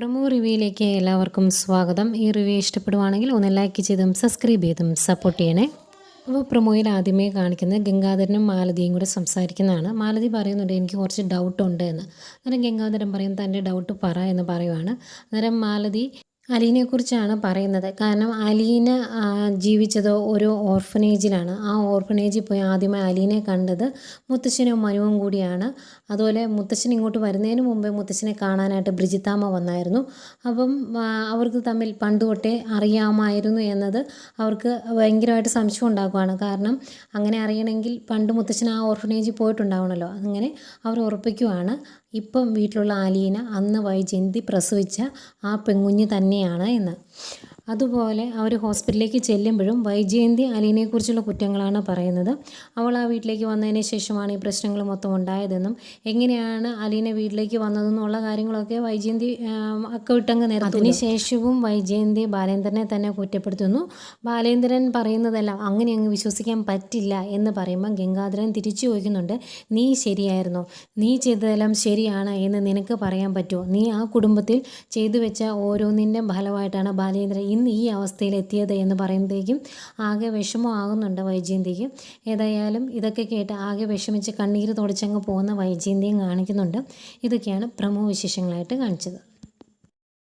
Promo റിവ്യൂയിലേക്ക് എല്ലാവർക്കും സ്വാഗതം. ഈ റിവ്യൂ ഇഷ്ടപ്പെടുവാണെങ്കിൽ ഒന്ന് ലൈക്ക് ചെയ്തും സബ്സ്ക്രൈബ് ചെയ്തും സപ്പോർട്ട് ചെയ്യണേ. അപ്പോൾ പ്രമോയിൽ ആദ്യമേ കാണിക്കുന്നത് ഗംഗാധരനും മാലതിയും കൂടെ സംസാരിക്കുന്നതാണ്. മാലതി പറയുന്നുണ്ട് എനിക്ക് കുറച്ച് ഡൗട്ട് ഉണ്ട് എന്ന്. അന്നേരം ഗംഗാധരൻ പറയും തന്റെ ഡൗട്ട് പറ എന്ന് പറയുവാണ്. അന്നേരം മാലതി അലീനെക്കുറിച്ചാണ് പറയുന്നത്. കാരണം അലീന ജീവിച്ചത് ഒരു ഓർഫനേജിലാണ്. ആ ഓർഫനേജിൽ പോയി ആദ്യമായി അലീനെ കണ്ടത് മുത്തശ്ശനും മനുവും കൂടിയാണ്. അതുപോലെ മുത്തശ്ശൻ ഇങ്ങോട്ട് വരുന്നതിന് മുമ്പേ മുത്തശ്ശനെ കാണാനായിട്ട് ബ്രിജിത്താമ്മ വന്നായിരുന്നു. അപ്പം അവർക്ക് തമ്മിൽ പണ്ട് തൊട്ടേ അറിയാമായിരുന്നു എന്നത് അവർക്ക് ഭയങ്കരമായിട്ട് സംശയം ഉണ്ടാക്കുകയാണ് കാരണം അങ്ങനെ അറിയണമെങ്കിൽ പണ്ട് മുത്തശ്ശൻ ആ ഓർഫനേജിൽ പോയിട്ടുണ്ടാവണമല്ലോ അങ്ങനെ അവർ ഉറപ്പിക്കുവാണ്. ഇപ്പം വീട്ടിലുള്ള ആലീന അന്ന് വൈജയന്തി പ്രസവിച്ച ആ പെൺകുഞ്ഞ് തന്നെയാണ് എന്ന് അതുപോലെ അവർ ഹോസ്പിറ്റലിലേക്ക് ചെല്ലുമ്പോഴും വൈജയന്തി അലീനയെക്കുറിച്ചുള്ള കുറ്റങ്ങളാണ് പറയുന്നത്. അവൾ ആ വീട്ടിലേക്ക് വന്നതിന് ശേഷമാണ് ഈ പ്രശ്നങ്ങൾ മൊത്തം ഉണ്ടായതെന്നും എങ്ങനെയാണ് അലീന വീട്ടിലേക്ക് വന്നതെന്നുള്ള കാര്യങ്ങളൊക്കെ വൈജയന്തി ആം, ഒക്കെ വിട്ടങ്ങ് നേരം അതിന് ശേഷവും വൈജയന്തി ബാലേന്ദ്രനെ തന്നെ കുറ്റപ്പെടുത്തുന്നു. ബാലേന്ദ്രൻ പറയുന്നതെല്ലാം അങ്ങനെ അങ്ങ് വിശ്വസിക്കാൻ പറ്റില്ല എന്ന് പറയുമ്പോൾ ഗംഗാധരൻ തിരിച്ചു ചോദിക്കുന്നുണ്ട് നീ ശരിയായിരുന്നോ? നീ ചെയ്തതെല്ലാം ശരിയാണ് എന്ന് നിനക്ക് പറയാൻ പറ്റുമോ? നീ ആ കുടുംബത്തിൽ ചെയ്തു വെച്ച ഓരോന്നിന്റെ ഫലമായിട്ടാണ് ബാലേന്ദ്രൻ ഇന്ന് ഈ അവസ്ഥയിൽ എത്തിയത് എന്ന് പറയുമ്പോഴേക്കും ആകെ വിഷമമാകുന്നുണ്ട് വൈജയന്തിക്ക്. ഏതായാലും ഇതൊക്കെ കേട്ട് ആകെ വിഷമിച്ച് കണ്ണീര് തുടച്ചങ്ങ് പോകുന്ന വൈജയന്തിയും കാണിക്കുന്നുണ്ട്. ഇതൊക്കെയാണ് പ്രമുഖ വിശേഷങ്ങളായിട്ട് കാണിച്ചത്.